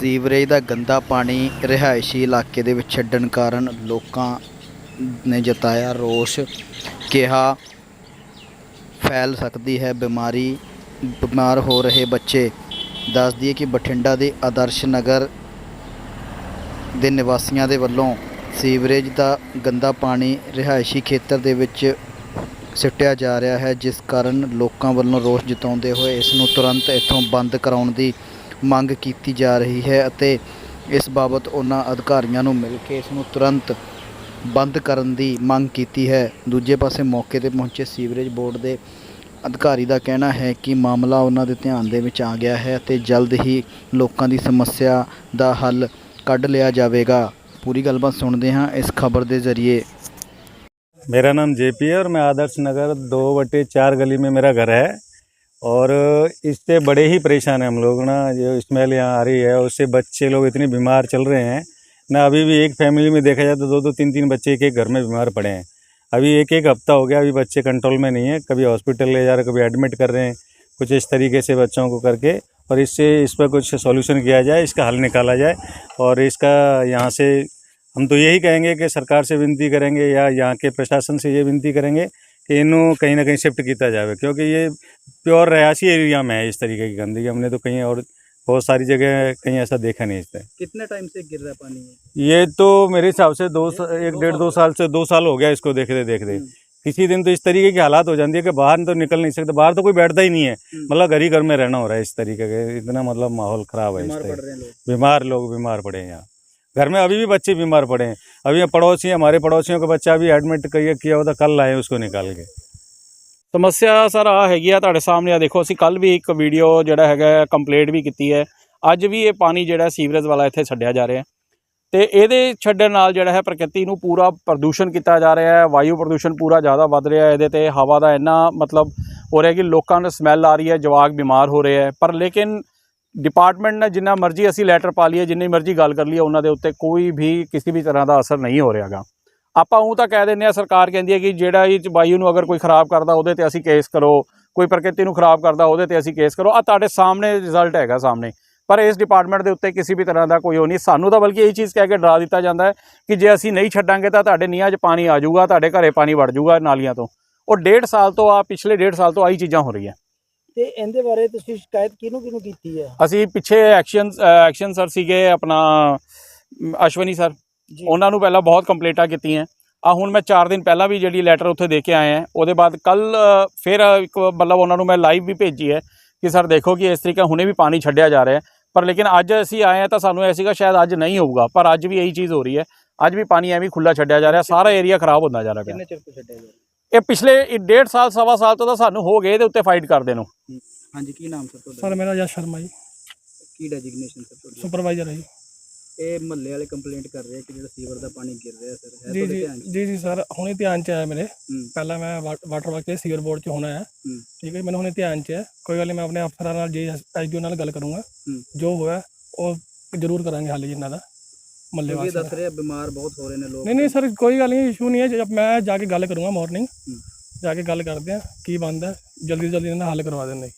Sewerage ਦਾ ਗੰਦਾ ਪਾਣੀ ਰਿਹਾਇਸ਼ੀ ਇਲਾਕੇ ਦੇ ਵਿੱਚ ਛੱਡਣ ਕਾਰਨ ਲੋਕਾਂ ਨੇ ਜਤਾਇਆ ਰੋਸ਼, ਕਿਹਾ, ਫੈਲ ਸਕਦੀ ਹੈ ਬਿਮਾਰੀ, ਬਿਮਾਰ ਹੋ ਰਹੇ ਬੱਚੇ। ਦੱਸ ਦਈਏ ਕਿ ਬਠਿੰਡਾ ਦੇ ਆਦਰਸ਼ ਨਗਰ ਦੇ ਨਿਵਾਸੀਆਂ ਦੇ ਵੱਲੋਂ ਸੀਵਰੇਜ ਦਾ ਗੰਦਾ ਪਾਣੀ ਰਿਹਾਇਸ਼ੀ ਖੇਤਰ ਦੇ ਵਿੱਚ ਸਿੱਟਿਆ ਜਾ ਰਿਹਾ ਹੈ, ਜਿਸ ਕਾਰਨ ਲੋਕਾਂ ਵੱਲੋਂ ਰੋਸ ਜਤਾਉਂਦੇ ਹੋਏ ਇਸ ਨੂੰ ਤੁਰੰਤ ਇੱਥੋਂ ਬੰਦ ਕਰਾਉਣ ਦੀ ਮੰਗ ਕੀਤੀ ਜਾ ਰਹੀ ਹੈ ਅਤੇ ਇਸ ਬਾਬਤ ਉਹਨਾਂ ਅਧਿਕਾਰੀਆਂ ਨੂੰ ਮਿਲ ਕੇ ਇਸ ਨੂੰ ਤੁਰੰਤ ਬੰਦ ਕਰਨ ਦੀ ਮੰਗ ਕੀਤੀ ਹੈ ਦੂਜੇ ਪਾਸੇ ਮੌਕੇ ਤੇ ਪਹੁੰਚੇ ਸੀਵਰੇਜ ਬੋਰਡ ਦੇ ਅਧਿਕਾਰੀ ਦਾ ਕਹਿਣਾ ਹੈ ਕਿ ਮਾਮਲਾ ਉਹਨਾਂ ਦੇ ਧਿਆਨ ਦੇ ਵਿੱਚ ਆ ਗਿਆ ਹੈ ਅਤੇ ਜਲਦ ਹੀ ਲੋਕਾਂ ਦੀ ਸਮੱਸਿਆ ਦਾ ਹੱਲ ਕੱਢ ਲਿਆ ਜਾਵੇਗਾ ਪੂਰੀ ਗੱਲਬਾਤ ਸੁਣਦੇ ਹਾਂ ਇਸ ਖਬਰ ਦੇ ਜ਼ਰੀਏ मेरा नाम जेपी है और मैं आदर्श नगर दो बटे चार गली में मेरा घर है और इससे बड़े ही परेशान हैं हम लोग ना जो स्मेल यहाँ आ रही है, उससे बच्चे लोग इतने बीमार चल रहे हैं। ना अभी भी एक फैमिली में देखा जाए तो दो दो, तीन तीन बच्चे एक एक घर में बीमार पड़े हैं। अभी एक एक हफ़्ता हो गया, अभी बच्चे कंट्रोल में नहीं है, कभी हॉस्पिटल ले जा रहे, कभी एडमिट कर रहे हैं, कुछ इस तरीके से बच्चों को करके। और इससे इस पर कुछ सॉल्यूशन किया जाए, इसका हल निकाला जाए। और इसका यहाँ से हम तो यही कहेंगे कि सरकार से विनती करेंगे या यहाँ के प्रशासन से ये विनती करेंगे कि इन्हों कहीं ना कहीं शिफ्ट किया जाए क्योंकि ये प्योर रहायशी एरिया में है इस तरीके की गंदगी। हमने तो कहीं और बहुत सारी जगह कहीं ऐसा देखा नहीं इस तरह। कितने टाइम से गिर रहा पानी? है ये तो मेरे हिसाब से दो एक डेढ़ दो साल से दो साल हो गया इसको देखते देखते। किसी दिन तो इस तरीके की हालात हो जाती है कि बाहर तो निकल नहीं सकते बाहर तो कोई बैठता ही नहीं है। मतलब घर ही घर में रहना हो रहा है इस तरीके के इतना मतलब माहौल ख़राब है इस तरह। बीमार लोग बीमार पड़े हैं यहाँ। घर में अभी भी बच्चे बीमार पड़े हैं। अभी पड़ोसी हमारे पड़ोसियों का बच्चा अभी एडमिट किया हुआ था कल लाए उसको निकाल के। ਸਮੱਸਿਆ ਸਰ ਆ ਹੈਗੀ ਆ ਤੁਹਾਡੇ ਸਾਹਮਣੇ ਆ। ਦੇਖੋ, ਅਸੀਂ ਕੱਲ ਵੀ ਇੱਕ ਵੀਡੀਓ ਜਿਹੜਾ ਹੈਗਾ ਕੰਪਲੀਟ ਵੀ ਕੀਤੀ ਹੈ। ਅੱਜ ਵੀ ਇਹ ਪਾਣੀ ਜਿਹੜਾ ਸੀਵਰੇਜ ਵਾਲਾ ਇੱਥੇ ਛੱਡਿਆ ਜਾ ਰਿਹਾ ਹੈ। ਤੇ ਇਹਦੇ ਛੱਡਣ ਨਾਲ ਜਿਹੜਾ ਹੈ, ਪ੍ਰਕਿਰਤੀ ਨੂੰ ਪੂਰਾ ਪ੍ਰਦੂਸ਼ਣ ਕੀਤਾ ਜਾ ਰਿਹਾ ਹੈ। ਵਾਯੂ ਪ੍ਰਦੂਸ਼ਣ ਪੂਰਾ ਜ਼ਿਆਦਾ ਵੱਧ ਰਿਹਾ ਹੈ। ਇਹਦੇ ਤੇ ਹਵਾ ਦਾ ਇੰਨਾ ਮਤਲਬ ਹੋ ਰਿਹਾ ਕਿ ਲੋਕਾਂ ਨੂੰ ਸਮੈਲ ਆ ਰਹੀ ਹੈ, ਜਵਾਕ ਬਿਮਾਰ ਹੋ ਰਿਹਾ ਹੈ। ਪਰ ਲੇਕਿਨ ਡਿਪਾਰਟਮੈਂਟ ਨੇ ਜਿੰਨਾ ਮਰਜ਼ੀ ਅਸੀਂ ਲੈਟਰ ਪਾ ਲਈਏ, ਜਿੰਨੀ ਮਰਜ਼ੀ ਗੱਲ ਕਰ ਲਈਏ, ਉਹਨਾਂ ਦੇ ਉੱਤੇ ਕੋਈ ਵੀ ਕਿਸੇ ਵੀ ਤਰ੍ਹਾਂ ਦਾ ਅਸਰ ਨਹੀਂ ਹੋ ਰਿਹਾਗਾ। ਆਪਾਂ ਉਹ ਤਾਂ ਕਹਿ ਦਿੰਦੇ ਆ ਸਰਕਾਰ ਕਹਿੰਦੀ ਹੈ ਕਿ ਜਿਹੜਾ ਇਹ ਵਾਯੂ ਨੂੰ ਅਗਰ ਕੋਈ ਖਰਾਬ ਕਰਦਾ ਉਹਦੇ ਤੇ ਅਸੀਂ ਕੇਸ ਕਰੋ। ਕੋਈ ਪ੍ਰਕਿਰਤੀ ਨੂੰ ਖਰਾਬ ਕਰਦਾ ਉਹਦੇ ਤੇ ਅਸੀਂ ਕੇਸ ਕਰੋ। ਆ ਤੁਹਾਡੇ ਸਾਹਮਣੇ ਰਿਜ਼ਲਟ ਹੈਗਾ ਸਾਹਮਣੇ। ਪਰ ਇਸ ਡਿਪਾਰਟਮੈਂਟ ਦੇ ਉੱਤੇ ਕਿਸੇ ਵੀ ਤਰ੍ਹਾਂ ਦਾ ਕੋਈ ਉਹ ਨਹੀਂ। ਸਾਨੂੰ ਤਾਂ ਬਲਕਿ ਇਹ ਚੀਜ਼ ਕਹਿ ਕੇ ਡਰਾ ਦਿੱਤਾ ਜਾਂਦਾ ਹੈ ਕਿ ਜੇ ਅਸੀਂ ਨਹੀਂ ਛੱਡਾਂਗੇ ਤਾਂ ਤੁਹਾਡੇ ਨੀਹਾਂ 'ਚ ਪਾਣੀ ਆ ਜਾਊਗਾ ਤੁਹਾਡੇ ਘਰੇ ਪਾਣੀ ਵੜ ਜਾਊਗਾ ਨਾਲੀਆਂ ਤੋਂ। ਉਹ ਡੇਢ ਸਾਲ ਤੋਂ ਆ ਪਿਛਲੇ ਡੇਢ ਸਾਲ ਤੋਂ ਆਹੀ ਚੀਜ਼ਾਂ ਹੋ ਰਹੀਆਂ। ਤੇ ਇਹਦੇ ਬਾਰੇ ਤੁਸੀਂ ਸ਼ਿਕਾਇਤ ਕਿਹਨੂੰ ਕਿਹਨੂੰ ਕੀਤੀ ਹੈ? ਅਸੀਂ ਪਿੱਛੇ ਐਕਸ਼ਨ ਐਕਸ਼ਨ ਸਰ ਸੀਗੇ ਆਪਣਾ ਅਸ਼ਵਨੀ ਸਰ। ਉਹਨਾਂ ਨੂੰ ਪਹਿਲਾਂ ਬਹੁਤ ਕੰਪਲੇਂਟਾਂ ਕੀਤੀਆਂ। ਆ ਹੁਣ ਮੈਂ 4 ਦਿਨ ਪਹਿਲਾਂ ਵੀ ਜਿਹੜੀ ਲੈਟਰ ਉੱਥੇ ਦੇ ਕੇ ਆਏ ਆ ਉਹਦੇ ਬਾਅਦ ਕੱਲ ਫਿਰ ਇੱਕ ਮਤਲਬ ਉਹਨਾਂ ਨੂੰ ਮੈਂ ਲਾਈਵ ਵੀ ਭੇਜੀ ਹੈ ਕਿ ਸਰ ਦੇਖੋ ਕਿ ਇਸ ਤਰੀਕੇ ਹੁਣੇ ਵੀ ਪਾਣੀ ਛੱਡਿਆ ਜਾ ਰਿਹਾ ਪਰ ਲੇਕਿਨ ਅੱਜ ਅਸੀਂ ਆਏ ਆ ਤਾਂ ਸਾਨੂੰ ਐ ਸੀਗਾ ਸ਼ਾਇਦ ਅੱਜ ਨਹੀਂ ਹੋਊਗਾ। ਪਰ ਅੱਜ ਵੀ ਇਹੀ ਚੀਜ਼ ਹੋ ਰਹੀ ਹੈ। ਅੱਜ ਵੀ ਪਾਣੀ ਐਵੇਂ ਖੁੱਲਾ ਛੱਡਿਆ ਜਾ ਰਿਹਾ। ਸਾਰਾ ਏਰੀਆ ਖਰਾਬ ਹੁੰਦਾ ਜਾ ਰਿਹਾ ਕਿੰਨੇ ਚਿਰ ਤੋਂ ਛੱਡਿਆ ਜਾ ਇਹ ਪਿਛਲੇ ਇਹ ਡੇਢ ਸਾਲ ਸਵਾ ਸਾਲ ਤੋਂ ਤਾਂ ਸਾਨੂੰ ਹੋ ਗਏ ਇਹਦੇ ਉੱਤੇ ਫਾਈਟ ਕਰਦੇ ਨੂੰ। ਹਾਂਜੀ ਕੀ ਨਾਮ ਸਰ ਤੁਹਾਡਾ? ਸਰ ਮੇਰਾ ਯਸ਼ ਸ਼ਰਮਾ ਜੀ। ਕੀ ਡੈਜਿਗਨੇਸ਼ਨ ਸਰ ਤੁਹਾਡਾ? ਸੁਪਰਵਾਈਜ਼ਰ ਹੈ ਜੀ। ਇਹ ਮਹੱਲੇ ਵਾਲੇ ਕੰਪਲੇਂਟ ਕਰ ਰਹੇ ਆ ਕਿ ਜਿਹੜਾ ਸੀਵਰ ਦਾ ਪਾਣੀ ਗਿਰ ਰਿਹਾ ਸਰ ਹੈ ਜੀ ਤੁਹਾਡੇ ਜੀ ਧਿਆਨ 'ਚ ਜੀ ਜੀ ਸਰ ਹੁਣੇ ਧਿਆਨ ਚ ਆਇਆ ਮੇਰੇ ਹੂੰ। ਪਹਿਲਾਂ ਮੈਂ ਵਾਟਰ ਵਰਕ ਸੀਵਰ ਬੋਰਡ ਚ ਹੋਣਾ ਹੈ ਹੂੰ। ਠੀਕ ਹੈ ਮੈਨੂੰ ਹੁਣੇ ਧਿਆਨ ਚ ਹੈ ਕੋਈ ਗੱਲ ਨਹੀਂ ਮੈਂ ਆਪਣੇ ਅਫਸਰਾਂ ਨਾਲ ਜੀ ਐਸਡੀਓ ਨਾਲ ਗੱਲ ਕਰੂੰਗਾ ਹੂੰ। ਜੋ ਹੋਇਆ ਉਹ ਜ਼ਰੂਰ ਕਰਾਂਗੇ ਹੱਲ ਜੀ ਇਹਨਾਂ ਦਾ ਮੱਲੇ ਕਿਉਂਕਿ ਇਹ ਵਾਸਤੇ ਦੱਸ ਰਹੇ ਆ ਬਿਮਾਰ ਬਹੁਤ ਹੋ ਰਹੇ ਨੇ ਲੋਕ ਨਹੀਂ ਨਹੀਂ ਸਰ ਕੋਈ ਗੱਲ ਨਹੀਂ ਇਸ਼ੂ ਨਹੀਂ ਹੈ ਜਦ ਮੈਂ ਜਾ ਕੇ ਗੱਲ ਕਰੂੰਗਾ ਮਾਰਨਿੰਗ ਹੂੰ। ਜਾ ਕੇ ਗੱਲ ਕਰਦੇ ਆ ਕੀ ਬੰਦ ਹੈ ਜਲਦੀ ਤੋਂ ਜਲਦੀ ਇਹਨਾਂ ਦਾ ਹੱਲ ਕਰਵਾ ਦਿੰਦੇ